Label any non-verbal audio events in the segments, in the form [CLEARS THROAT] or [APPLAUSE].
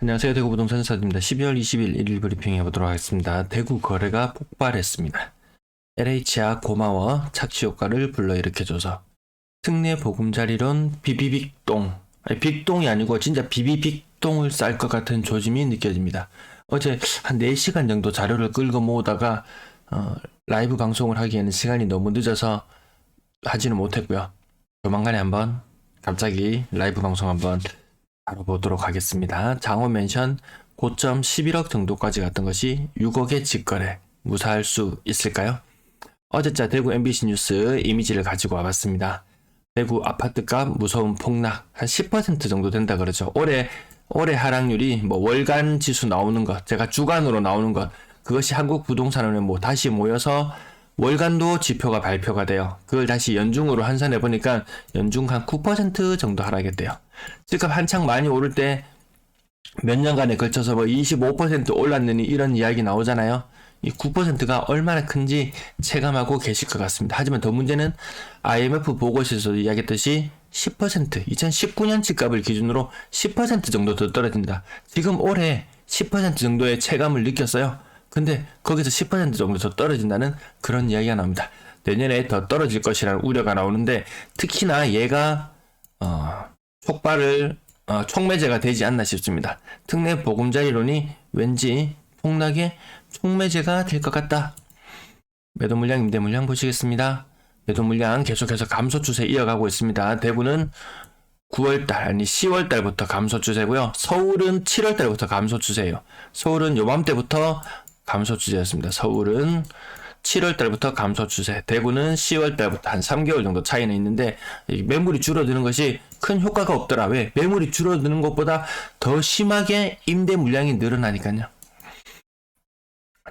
안녕하세요. 대구 부동산 사입니다 12월 20일 일일 브리핑 해보도록 하겠습니다. 대구 거래가 폭발했습니다. LH야 고마워 착취 효과를 불러일으켜줘서 특례 보금자리론 비비빅동 아니 빅동이 아니고 진짜 비비빅동을 쌀 것 같은 조짐이 느껴집니다. 어제 한 4시간 정도 자료를 끌고 모으다가 어, 라이브 방송을 하기에는 시간이 너무 늦어서 하지는 못했고요. 조만간에 한번 갑자기 라이브 방송 한번 다뤄보도록 하겠습니다. 장원 멘션 고점 11억 정도까지 갔던 것이 6억의 직거래 무사할 수 있을까요? 어제자 대구 MBC 뉴스 이미지를 가지고 와봤습니다. 대구 아파트값 무서운 폭락 한 10% 정도 된다 그러죠. 올해 올해 하락률이 뭐 월간 지수 나오는 것, 제가 주간으로 나오는 것 그것이 한국 부동산원에 뭐 다시 모여서 월간도 지표가 발표가 돼요. 그걸 다시 연중으로 환산해 보니까 연중 한 9% 정도 하락했대요. 집값 한창 많이 오를 때 몇 년간에 걸쳐서 뭐 25% 올랐느니 이런 이야기 나오잖아요. 이 9%가 얼마나 큰지 체감하고 계실 것 같습니다. 하지만 더 문제는 IMF 보고서에서 이야기했듯이 10% 2019년 집값을 기준으로 10% 정도 더 떨어진다. 지금 올해 10% 정도의 체감을 느꼈어요. 근데 거기서 10% 정도 더 떨어진다는 그런 이야기가 나옵니다. 내년에 더 떨어질 것이라는 우려가 나오는데 특히나 얘가 어, 촉발을 어, 촉매제가 되지 않나 싶습니다. 특례 보금자리론이 왠지 폭락의 촉매제가 될 것 같다. 매도 물량, 임대 물량 보시겠습니다. 매도 물량 계속해서 감소 추세 이어가고 있습니다. 대구는 9월달 아니 10월달부터 감소 추세고요. 서울은 7월달부터 감소 추세예요. 서울은 요맘때부터 감소 추세였습니다. 서울은 7월 달부터 감소 추세, 대구는 10월 달부터 한 3개월 정도 차이는 있는데 이 매물이 줄어드는 것이 큰 효과가 없더라. 왜? 매물이 줄어드는 것보다 더 심하게 임대 물량이 늘어나니까요.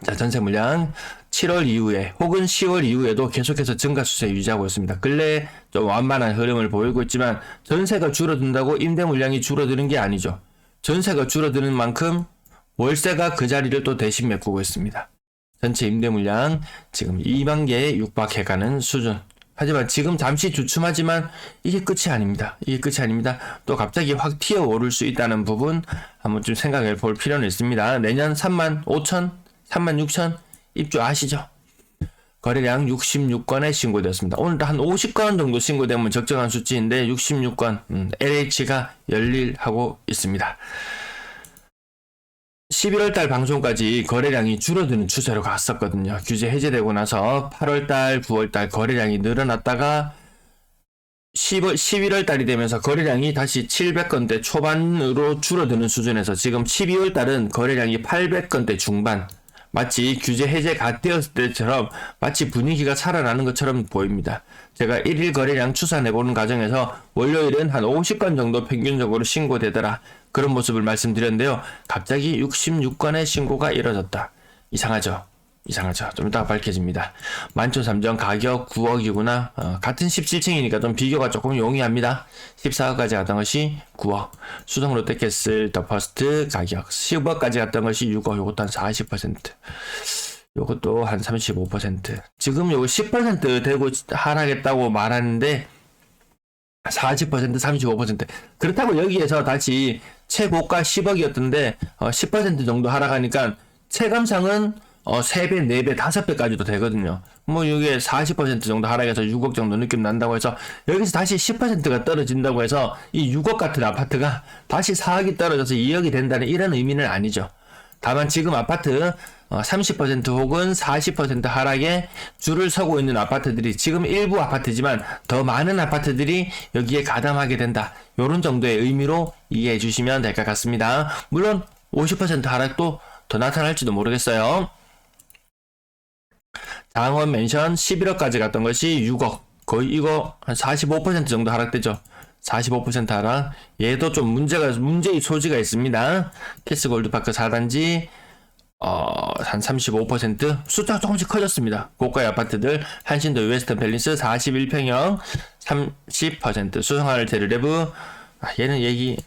자, 전세 물량 7월 이후에 혹은 10월 이후에도 계속해서 증가 추세 유지하고 있습니다. 근래 좀 완만한 흐름을 보이고 있지만 전세가 줄어든다고 임대 물량이 줄어드는 게 아니죠. 전세가 줄어드는 만큼 월세가 그 자리를 또 대신 메꾸고 있습니다. 전체 임대 물량 지금 2만 개에 육박해가는 수준. 하지만 지금 잠시 주춤하지만 이게 끝이 아닙니다. 이게 끝이 아닙니다. 또 갑자기 확 튀어 오를 수 있다는 부분 한번 좀 생각해 볼 필요는 있습니다. 내년 3만 5천, 3만 6천 입주 아시죠? 거래량 66건에 신고되었습니다. 오늘도 한 50건 정도 신고되면 적정한 수치인데 66건 음, LH가 열일하고 있습니다. 11월 달 방송까지 거래량이 줄어드는 추세로 갔었거든요. 규제 해제되고 나서 8월 달, 9월 달 거래량이 늘어났다가 10월, 11월 달이 되면서 거래량이 다시 700건대 초반으로 줄어드는 수준에서 지금 12월 달은 거래량이 800건대 중반. 마치 규제 해제가 되었을 때처럼 마치 분위기가 살아나는 것처럼 보입니다. 제가 1일 거래량 추산해보는 과정에서 월요일은 한 50건 정도 평균적으로 신고되더라. 그런 모습을 말씀드렸는데요. 갑자기 66건의 신고가 이뤄졌다. 이상하죠? 이상하죠. 좀 이따가 밝혀집니다. 만초 3점 가격 9억이구나. 어, 같은 17층이니까 좀 비교가 조금 용이합니다. 14억까지 갔던 것이 9억. 수동 롯데캐슬 더 퍼스트 가격 10억까지 갔던 것이 6억. 요것도 한 40%. 요것도 한 35%. 지금 요거 10% 되고 하락했다고 말하는데 40% 35% 그렇다고 여기에서 다시 최고가 10억이었던데 어, 10% 정도 하락하니까 체감상은 어, 3배, 4배, 5배까지도 되거든요. 뭐, 이게 40% 정도 하락해서 6억 정도 느낌 난다고 해서, 여기서 다시 10%가 떨어진다고 해서, 이 6억 같은 아파트가 다시 4억이 떨어져서 2억이 된다는 이런 의미는 아니죠. 다만 지금 아파트 어, 30% 혹은 40% 하락에 줄을 서고 있는 아파트들이 지금 일부 아파트지만 더 많은 아파트들이 여기에 가담하게 된다. 이런 정도의 의미로 이해해 주시면 될 것 같습니다. 물론 50% 하락도 더 나타날지도 모르겠어요. 장원 멘션 11억까지 갔던 것이 6억. 거의 이거 한 45% 정도 하락되죠. 45% 하락. 얘도 좀 문제가, 문제의 소지가 있습니다. 캐스 골드파크 4단지, 어, 한 35% 숫자가 조금씩 커졌습니다. 고가의 아파트들, 한신도 웨스턴 팰리스 41평형 30%, 수성하늘 테르레브, 아, 얘는 얘기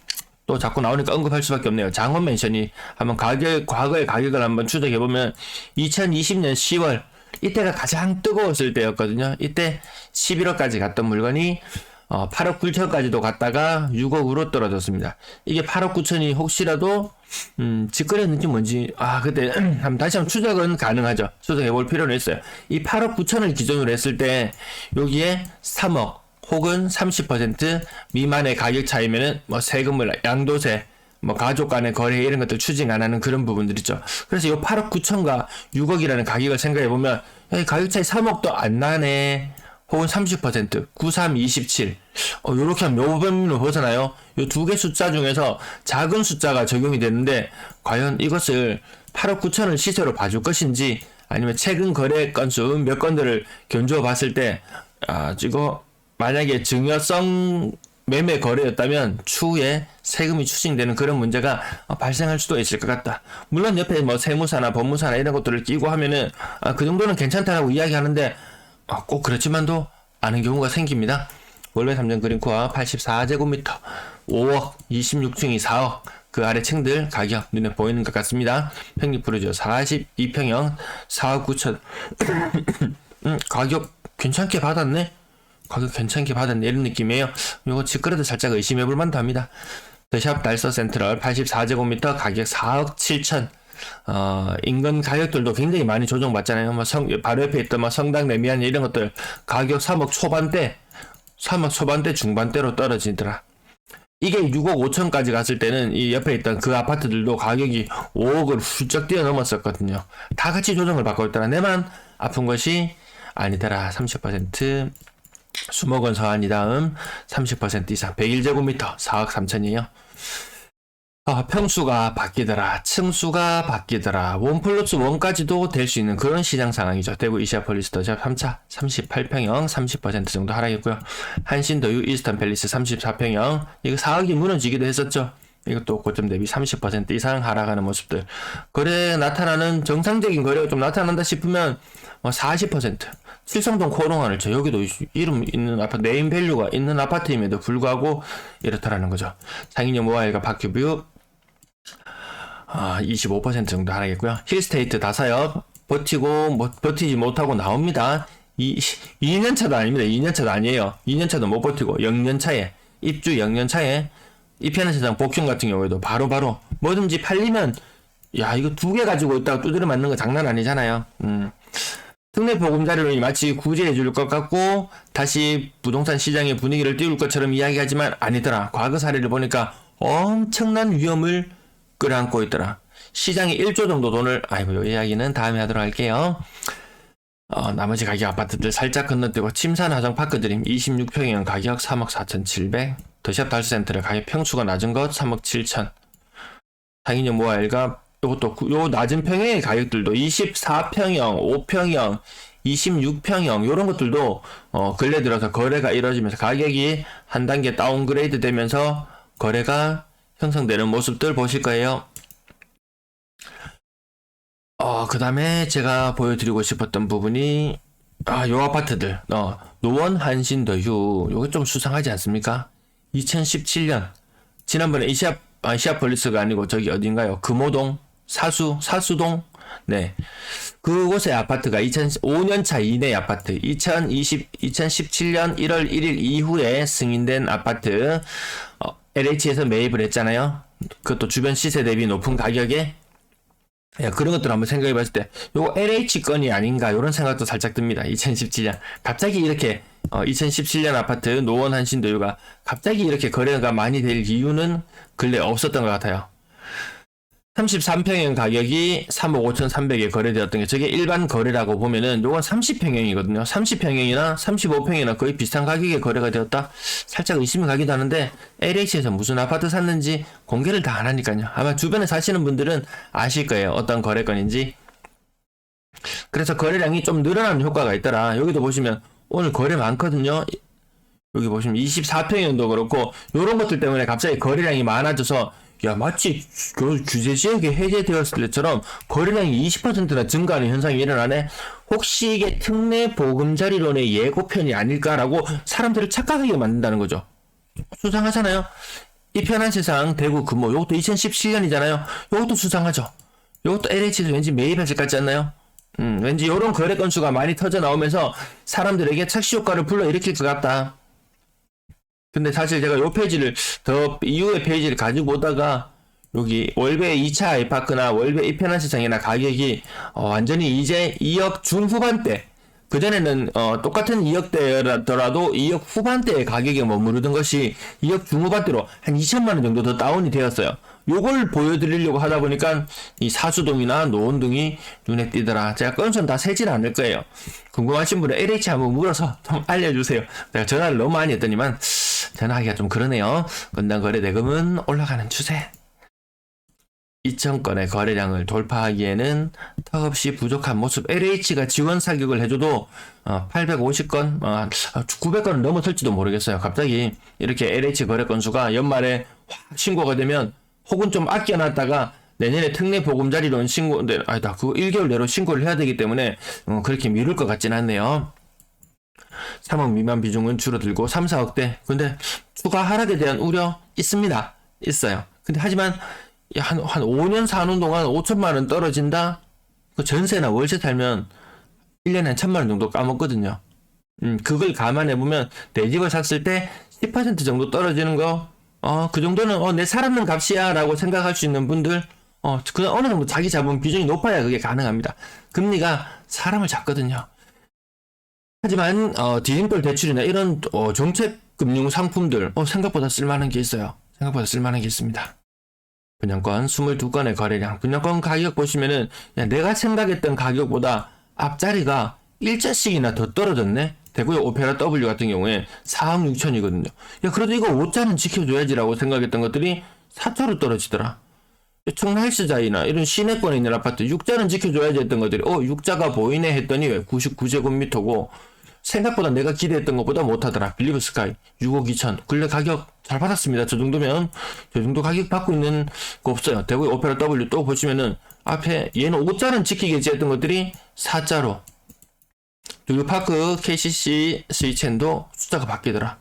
또 자꾸 나오니까 언급할 수밖에 없네요. 장원 멘션이 한번 가격, 과거의 가격을 한번 추적해보면 2020년 10월, 이때가 가장 뜨거웠을 때였거든요. 이때 11월까지 갔던 물건이 어, 8억 9천까지도 갔다가 6억으로 떨어졌습니다. 이게 8억 9천이 혹시라도 음, 직거래였는지 뭔지 아 그때 [CLEARS THROAT] 한번 다시 한번 추적은 가능하죠. 추적해 볼 필요는 있어요. 이 8억 9천을 기준으로 했을 때 여기에 3억 혹은 30% 미만의 가격 차이면은 뭐 세금을 양도세 뭐 가족 간의 거래 이런 것들 추징 안 하는 그런 부분들 있죠. 그래서 이 8억 9천과 6억이라는 가격을 생각해 보면 가격 차이 3억도 안 나네. 혹은 30%, 93, 27. 어, 요렇게 하면 요 범위로 벗어나요. 요 두 개 숫자 중에서 작은 숫자가 적용이 되는데, 과연 이것을 8억 9천을 시세로 봐줄 것인지, 아니면 최근 거래 건수 몇 건들을 견주어 봤을 때, 아, 이거, 만약에 증여성 매매 거래였다면 추후에 세금이 추징되는 그런 문제가 어, 발생할 수도 있을 것 같다. 물론 옆에 뭐 세무사나 법무사나 이런 것들을 끼고 하면은 아, 그 정도는 괜찮다라고 이야기하는데 아, 꼭 그렇지만도 않은 경우가 생깁니다. 월매 3전 그린코어 84제곱미터 5억 26층이 4억 그 아래 층들 가격 눈에 보이는 것 같습니다. 평리 프로죠 42평형 4억 9천 음, 가격 괜찮게 받았네. 가격 괜찮게 받았네 이런 느낌이에요. 요거 직거래도 살짝 의심해볼 만도 합니다. 더샵 달서 센트럴 84제곱미터 가격 4억 7천 어, 인근 가격들도 굉장히 많이 조정받잖아요. 뭐 성, 바로 옆에 있던 뭐 성당 레미안 이런 것들 가격 3억 초반대, 3억 초반대 중반대로 떨어지더라. 이게 6억 5천까지 갔을 때는 이 옆에 있던 그 아파트들도 가격이 5억을 훌쩍 뛰어넘었었거든요. 다 같이 조정을 받고 있더라. 내만 아픈 것이 아니더라. 30% 수목원 서안이 다음 30% 이상 101제곱미터 4억 3천이에요. 아, 평수가 바뀌더라. 층수가 바뀌더라. 원 플러스 원까지도 될 수 있는 그런 시장 상황이죠. 대구 이시아폴리스 더샵 3차 38평형 30% 정도 하락했고요. 한신 더유 이스턴 팰리스 34평형 이거 4억이 무너지기도 했었죠. 이것도 고점 대비 30% 이상 하락하는 모습들. 거래 나타나는 정상적인 거래가 좀 나타난다 싶으면 뭐 40%. 칠성동 코롱아를 저 여기도 이름 있는 아파트 네임 밸류가 있는 아파트임에도 불구하고 이렇다라는 거죠. 상인용 모바일과 박큐뷰 아, 25% 정도 하락했고요. 힐스테이트 다사역 버티고 뭐, 버티지 못하고 나옵니다. 이 2년 차도 아닙니다. 2년 차도 아니에요. 2년 차도 못 버티고 0년 차에 입주 0년 차에 이편한 세상 복형 같은 경우에도 바로 바로 뭐든지 팔리면 야 이거 두 개 가지고 있다가 두드려 맞는 거 장난 아니잖아요. 음. 특례 보금자리로 마치 구제해 줄 것 같고 다시 부동산 시장의 분위기를 띄울 것처럼 이야기하지만 아니더라. 과거 사례를 보니까 엄청난 위험을 끌어안고 있더라. 시장에 1조 정도 돈을 아이고 이 이야기는 다음에 하도록 할게요. 어, 나머지 가격 아파트들 살짝 건너뛰고 침산 하정 파크드림 26평형 가격 3억 4,700 더샵 달수센터의 가격 평수가 낮은 것 3억 7천 상인용 모아 일가 요것도 구- 요 낮은 평형의 가격들도 24평형 5평형 26평형 요런 것들도 어 근래 들어서 거래가 이루어지면서 가격이 한 단계 다운그레이드 되면서 거래가 형성되는 모습들 보실 거예요. 어, 그 다음에 제가 보여드리고 싶었던 부분이, 아, 요 아파트들, 어, 노원 한신 더휴, 요게 좀 수상하지 않습니까? 2017년, 지난번에 이시아, 아, 이시아폴리스가 아니고 저기 어딘가요? 금호동, 사수, 사수동, 네. 그곳의 아파트가 2005년 차 이내 아파트, 2020, 2017년 1월 1일 이후에 승인된 아파트, 어, LH에서 매입을 했잖아요. 그것도 주변 시세 대비 높은 가격에 야, 그런 것들 한번 생각해 봤을 때, 요거 LH 건이 아닌가, 요런 생각도 살짝 듭니다. 2017년. 갑자기 이렇게, 어, 2017년 아파트 노원 한신도유가 갑자기 이렇게 거래가 많이 될 이유는 근래 없었던 것 같아요. 33평형 가격이 3억 5,300에 거래되었던 게 저게 일반 거래라고 보면은 요건 30평형이거든요. 30평형이나 35평이나 거의 비슷한 가격에 거래가 되었다. 살짝 의심이 가기도 하는데 LH에서 무슨 아파트 샀는지 공개를 다 안 하니까요. 아마 주변에 사시는 분들은 아실 거예요. 어떤 거래건인지. 그래서 거래량이 좀 늘어나는 효과가 있더라. 여기도 보시면 오늘 거래 많거든요. 여기 보시면 24평형도 그렇고 요런 것들 때문에 갑자기 거래량이 많아져서 야 마치 그 규제 지역이 해제되었을 때처럼 거래량이 20%나 증가하는 현상이 일어나네. 혹시 이게 특례 보금자리론의 예고편이 아닐까라고 사람들을 착각하게 만든다는 거죠. 수상하잖아요. 이 편한 세상 대구 금호 요것도 2017년이잖아요. 요것도 수상하죠. 요것도 LH에서 왠지 매입했을 것 같지 않나요? 음, 왠지 요런 거래 건수가 많이 터져 나오면서 사람들에게 착시 효과를 불러일으킬 것 같다. 근데 사실 제가 요 페이지를 더 이후의 페이지를 가지고 오다가 여기 월배 2차 아이파크나 월배 이편한 시장이나 가격이 어, 완전히 이제 2억 중후반대 그전에는 어, 똑같은 2억대라더라도 2억 후반대의 가격에 머무르던 것이 2억 중후반대로 한 2천만 원 정도 더 다운이 되었어요. 요걸 보여드리려고 하다 보니까 이 사수동이나 노원동이 눈에 띄더라. 제가 건수는 다 세진 않을 거예요. 궁금하신 분은 LH 한번 물어서 좀 [LAUGHS] 알려주세요. 내가 전화를 너무 많이 했더니만 전화하기가 좀 그러네요. 건당 거래 대금은 올라가는 추세. 2,000건의 거래량을 돌파하기에는 턱없이 부족한 모습. LH가 지원 사격을 해줘도 어, 850건, 어, 900건은 넘어설지도 모르겠어요. 갑자기 이렇게 LH 거래 건수가 연말에 확 신고가 되면 혹은 좀 아껴놨다가 내년에 특례 보금자리론 신고, 네, 아니다. 그거 1개월 내로 신고를 해야 되기 때문에 어, 그렇게 미룰 것 같진 않네요. 3억 미만 비중은 줄어들고 3, 4억대. 근데 추가 하락에 대한 우려 있습니다. 있어요. 근데 하지만 야, 한, 한 5년 사는 동안 5천만 원 떨어진다? 그 전세나 월세 살면 1년에 한 천만 원 정도 까먹거든요. 음, 그걸 감안해 보면 내 집을 샀을 때 10% 정도 떨어지는 거, 어, 그 정도는, 어, 내 살았는 값이야 라고 생각할 수 있는 분들, 어, 그 어느 정도 자기 자본 비중이 높아야 그게 가능합니다. 금리가 사람을 잡거든요. 하지만, 어, 디딤돌 대출이나 이런, 어, 정책 금융 상품들, 어, 생각보다 쓸만한 게 있어요. 생각보다 쓸만한 게 있습니다. 분양권 22건의 거래량. 분양권 가격 보시면은 야, 내가 생각했던 가격보다 앞자리가 일자씩이나 더 떨어졌네. 대구의 오페라 W 같은 경우에 4억 6천이거든요. 야 그래도 이거 5자는 지켜줘야지라고 생각했던 것들이 4자로 떨어지더라. 청라헬스자이나 이런 시내권에 있는 아파트 6자는 지켜줘야지 했던 것들이 어 6자가 보이네 했더니 왜 99제곱미터고 생각보다 내가 기대했던 것보다 못하더라. 빌리브 스카이 6억 2천. 근래 가격 잘 받았습니다. 저 정도면 저 정도 가격 받고 있는 거 없어요. 대구의 오페라 W 또 보시면은 앞에 얘는 5자는 지키겠지 했던 것들이 4자로 두유파크 KCC 스위첸도 숫자가 바뀌더라.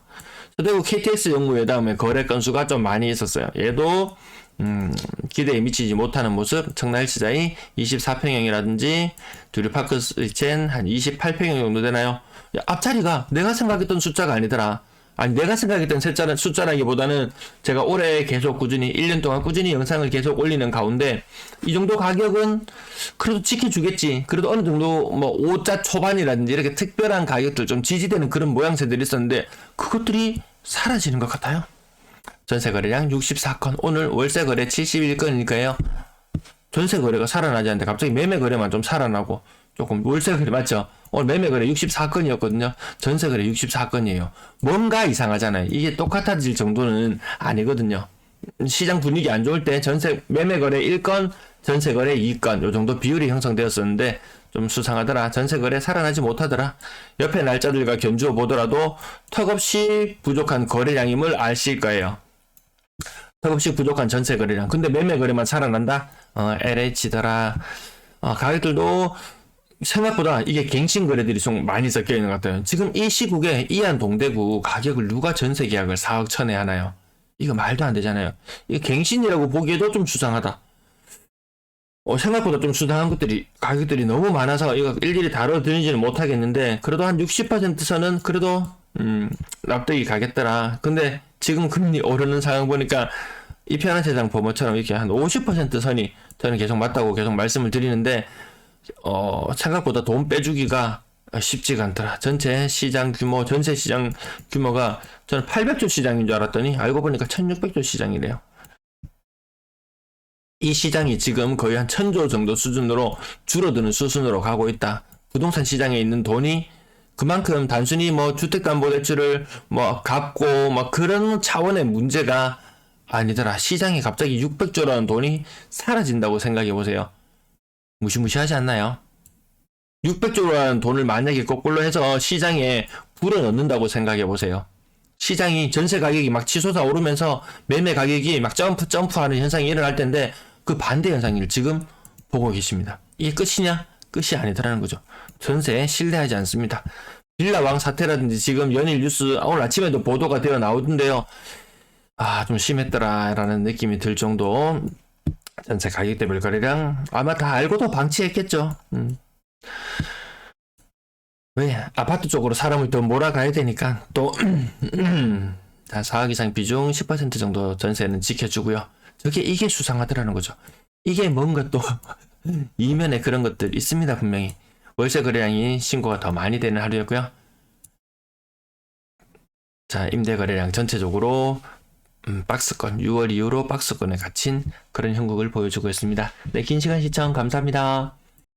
서대구 KTX 연구회담에 거래 건수가 좀 많이 있었어요. 얘도 음, 기대에 미치지 못하는 모습, 청라헬스자이 24평형이라든지 두류파크 스위첸 한 28평형 정도 되나요? 야, 앞자리가 내가 생각했던 숫자가 아니더라. 아니 내가 생각했던 숫자는 숫자라기보다는 제가 올해 계속 꾸준히 1년 동안 꾸준히 영상을 계속 올리는 가운데 이 정도 가격은 그래도 지켜주겠지. 그래도 어느 정도 뭐 5자 초반이라든지 이렇게 특별한 가격들 좀 지지되는 그런 모양새들이 있었는데 그것들이 사라지는 것 같아요. 전세 거래량 64건, 오늘 월세 거래 71건이니까요. 전세 거래가 살아나지 않는데 갑자기 매매 거래만 좀 살아나고 조금 월세 거래 맞죠? 오늘 매매 거래 64건이었거든요. 전세 거래 64건이에요. 뭔가 이상하잖아요. 이게 똑같아질 정도는 아니거든요. 시장 분위기 안 좋을 때 전세 매매 거래 1건, 전세 거래 2건 요 정도 비율이 형성되었었는데 좀 수상하더라. 전세 거래 살아나지 못하더라. 옆에 날짜들과 견주어 보더라도 턱없이 부족한 거래량임을 아실 거예요. 턱없이 부족한 전세 거래량. 근데 매매 거래만 살아난다? 어, LH더라. 어, 가격들도 생각보다 이게 갱신 거래들이 좀 많이 섞여 있는 것 같아요. 지금 이 시국에 이안 동대구 가격을 누가 전세 계약을 4억 천에 하나요? 이거 말도 안 되잖아요. 이게 갱신이라고 보기에도 좀 수상하다. 어, 생각보다 좀 수상한 것들이 가격들이 너무 많아서 이거 일일이 다뤄드리지는 못하겠는데 그래도 한 60% 선은 그래도 음, 납득이 가겠더라. 근데 지금 금리 오르는 상황 보니까 이 편한 세상 범어처럼 이렇게 한 50% 선이 저는 계속 맞다고 계속 말씀을 드리는데 어, 생각보다 돈 빼주기가 쉽지가 않더라. 전체 시장 규모, 전세 시장 규모가 저는 800조 시장인 줄 알았더니 알고 보니까 1600조 시장이래요. 이 시장이 지금 거의 한 1000조 정도 수준으로 줄어드는 수순으로 가고 있다. 부동산 시장에 있는 돈이 그만큼 단순히 뭐 주택담보대출을 뭐 갚고 뭐 그런 차원의 문제가 아니더라. 시장에 갑자기 600조라는 돈이 사라진다고 생각해 보세요. 무시무시하지 않나요? 600조라는 돈을 만약에 거꾸로 해서 시장에 불어 넣는다고 생각해 보세요. 시장이 전세 가격이 막 치솟아 오르면서 매매 가격이 막 점프 점프하는 현상이 일어날 텐데 그 반대 현상을 지금 보고 계십니다. 이게 끝이냐? 끝이 아니더라는 거죠. 전세 신뢰하지 않습니다. 빌라왕 사태라든지 지금 연일 뉴스 오늘 아침에도 보도가 되어 나오던데요. 아, 좀 심했더라라는 느낌이 들 정도 전체 가격대별 거래량 아마 다 알고도 방치했겠죠. 음. 왜 아파트 쪽으로 사람을 더 몰아가야 되니까 또 [CLEARS THROAT] 자, 4억 이상 비중 10% 정도 전세는 지켜주고요. 저게 이게 수상하더라는 거죠. 이게 뭔가 또 [LAUGHS] 이면에 그런 것들 있습니다, 분명히. 월세 거래량이 신고가 더 많이 되는 하루였고요. 자, 임대 거래량 전체적으로 음, 박스권 6월 이후로 박스권에 갇힌 그런 형국을 보여주고 있습니다. 네, 긴 시간 시청 감사합니다.